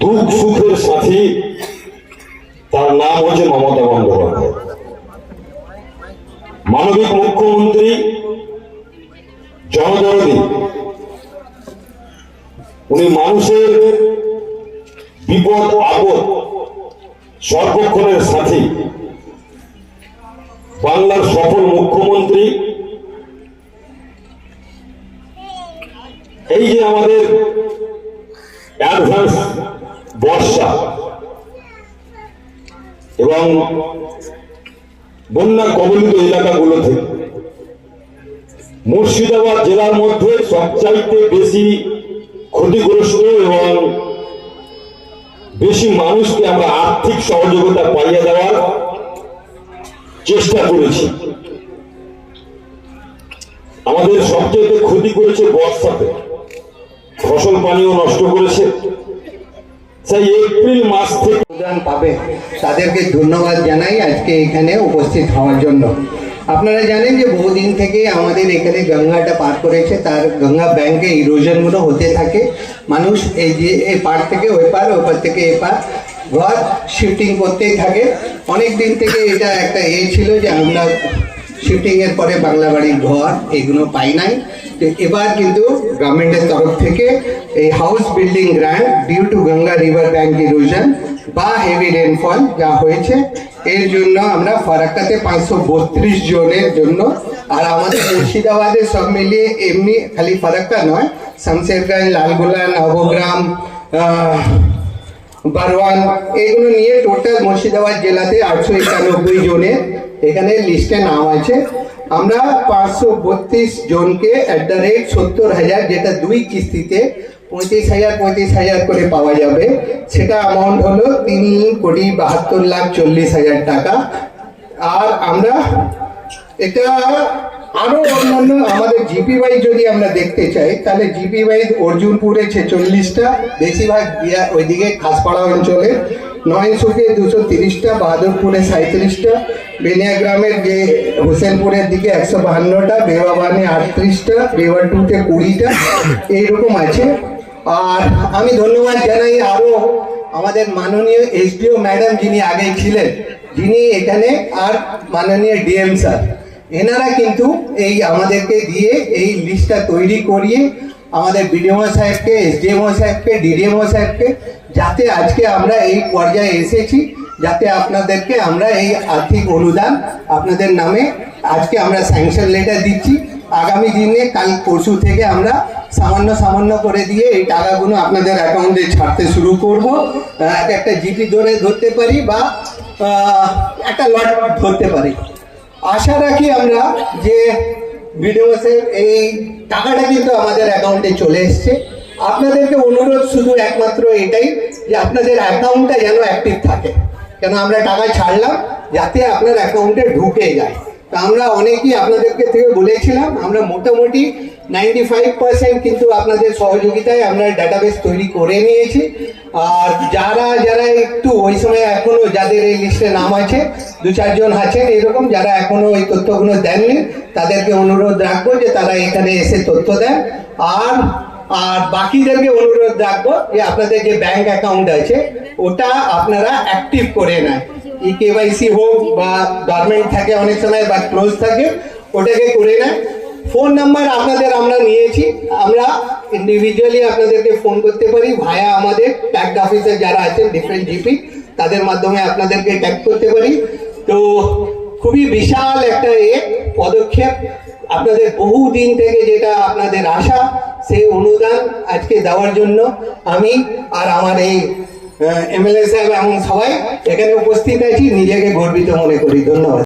দুঃখ সুখের সাথী, তার নাম হচ্ছে মমতা বন্দ্যোপাধ্যায়। মানবিক মুখ্যমন্ত্রী, জনদরদী। উনি মানুষের বিপদ আপদ সর্বক্ষণের সাথী। বাংলার সফল মুখ্যমন্ত্রী। এই যে আমাদের অ্যাডভান্স বর্ষা এবং বন্যা কবলিত এলাকাগুলো থেকে। মুর্শিদাবাদ জেলার মধ্যে সবচাইতে বেশি ক্ষতিগ্রস্ত এবং বেশি মানুষকে আমরা আর্থিক সহযোগিতা পাইয়ে দেওয়ার চেষ্টা করেছি। আমাদের সবচেয়ে ক্ষতি করেছে বর্ষাতে। ফসল পানিও নষ্ট করেছে। সেই এপ্রিল মাস থেকে পাবে। তাদেরকে ধন্যবাদ জানাই আজকে এখানে উপস্থিত হওয়ার জন্য। আপনারা জানেন যে বহুদিন থেকে আমাদের এখানে গঙ্গাটা পার করেছে। তার গঙ্গা ব্যাংকে ইরোশনগুলো হতে থাকে। মানুষ এই যে, এই পার থেকে ওই পার ওই পার থেকে এই পার। ঘর শিফটিং করতেই থাকে। অনেক দিন থেকে এটা একটা এ ছিল যে আমরা শিফটিং এর পরে বাংলা বাড়ির ঘর, এগুলো পাই নাই। এবার কিন্তু গভর্নমেন্টের তরফ থেকে এই house building grand due to Ganga river bank erosion বা হেভি রেনফল যা হয়েছে, এর জন্য আমরা ফারাক্কাতে পাঁচশো বত্রিশ জনের জন্য আর আমাদের মুর্শিদাবাদে সব মিলিয়ে এমনি খালি ফারাক্কা নয়, শামশেরগঞ্জ, লালগোলা, নবগ্রাম আহ, বারওয়ান এগুলো নিয়ে টোটাল মুর্শিদাবাদ জেলাতে আটশো একানব্বই জনের এখানে লিস্টে নাম আছে। আমরা পাঁচশো বত্রিশ জনকে অ্যাট দ্য রেট সত্তর হাজার যেটা দুই কিস্তিতে পঁয়ত্রিশ হাজার পঁয়ত্রিশ হাজার করে পাওয়া যাবে। সেটা অ্যামাউন্ট হলো তিন কোটি বাহাত্তর লাখ চল্লিশ হাজার টাকা। আর আমরা এটা আরও অন্যান্য আমাদের জিপি ওয়াই যদি আমরা দেখতে চাই, তাহলে জিপি ওয়াই অর্জুনপুরে ছেচল্লিশটা, বেশিরভাগ ওইদিকে খাসপাড়া অঞ্চলে নয়নসুকে দুশো তিরিশটা, বাহাদুরপুরে সাঁত্রিশটা বেনিয়া গ্রামের যে হোসেনপুরের দিকে একশো বাহান্নটা বেওয়াবানে আটত্রিশটা বেওয়া টুতে কুড়িটা, এইরকম আছে। আর আমি ধন্যবাদ জানাই আরও আমাদের মাননীয় এসডিও ম্যাডাম যিনি আগে ছিলেন, যিনি এখানে আর মাননীয় ডিএম স্যার। এনারা কিন্তু এই আমাদেরকে দিয়ে এই লিস্টটা তৈরি করিয়ে আমাদের বিডিএম সাহেবকে এসডিএম সাহেবকে ডিডিএম সাহেবকে, যাতে আজকে আমরা এই পর্যায়ে এসেছি, যাতে আপনাদেরকে আমরা এই আর্থিক অনুদান আপনাদের নামে আজকে আমরা স্যাংশন লেটার দিচ্ছি। আগামী দিনে কাল পরশু থেকে আমরা সামান্য সামান্য করে দিয়ে এই টাকাগুলো আপনাদের অ্যাকাউন্টে ছাড়তে শুরু করব। এক একটা জিপি ধরে ধরতে পারি বা একটা লট ধরতে পারি। আশা রাখি আমরা যে ভিডিওসের এই টাকাটা কিন্তু আমাদের অ্যাকাউন্টে চলে এসছে। আপনাদেরকে অনুরোধ শুধু একমাত্র এটাই যে আপনাদের অ্যাকাউন্টটা যেন অ্যাক্টিভ থাকে। কেন আমরা টাকা ছাড়লাম, যাতে আপনার অ্যাকাউন্টে ঢুকে যায়। তা আমরা অনেকেই আপনাদেরকে থেকে বলেছিলাম, আমরা মোটামুটি নাইনটি ফাইভ পার্সেন্ট কিন্তু আপনাদের সহযোগিতায় আমরা ডাটাবেস তৈরি করে নিয়েছি। আর যারা যারা একটু ওই সময় এখনও যাদের এই লিস্টে নাম আছে, দু চারজন আছেন এরকম, যারা এখনও এই তথ্যগুলো দেননি, তাদেরকে অনুরোধ রাখব যে তারা এখানে এসে তথ্য দেন। আর আর বাকিদেরকে অনুরোধ রাখব যে আপনাদের যে ব্যাংক অ্যাকাউন্ট আছে, ওটা আপনারা অ্যাক্টিভ করে নেন। ই কেওয়াইসি হোক বা গভর্নমেন্ট থাকে, অনেক সময় বা ক্লোজ থাকে, ওটাকে করে নেন। ফোন নাম্বার আপনাদের আমরা নিয়েছি। আমরা ইন্ডিভিজুয়ালি আপনাদেরকে ফোন করতে পারি ভায়া আমাদের ট্যাক্স অফিসার যারা আছেন ডিফারেন্ট জিপি তাদের মাধ্যমে আপনাদেরকে ট্যাগ করতে পারি। তো খুবই বিশাল একটা এ পদক্ষেপ। আপনাদের বহু দিন থেকে যেটা আপনাদের আশা, সেই অনুদান আজকে দেওয়ার জন্য আমি আর আমার এই এমএলএ সাহেব এবং সবাই এখানে উপস্থিত আছি। নিজেকে গর্বিত মনে করি। ধন্যবাদ।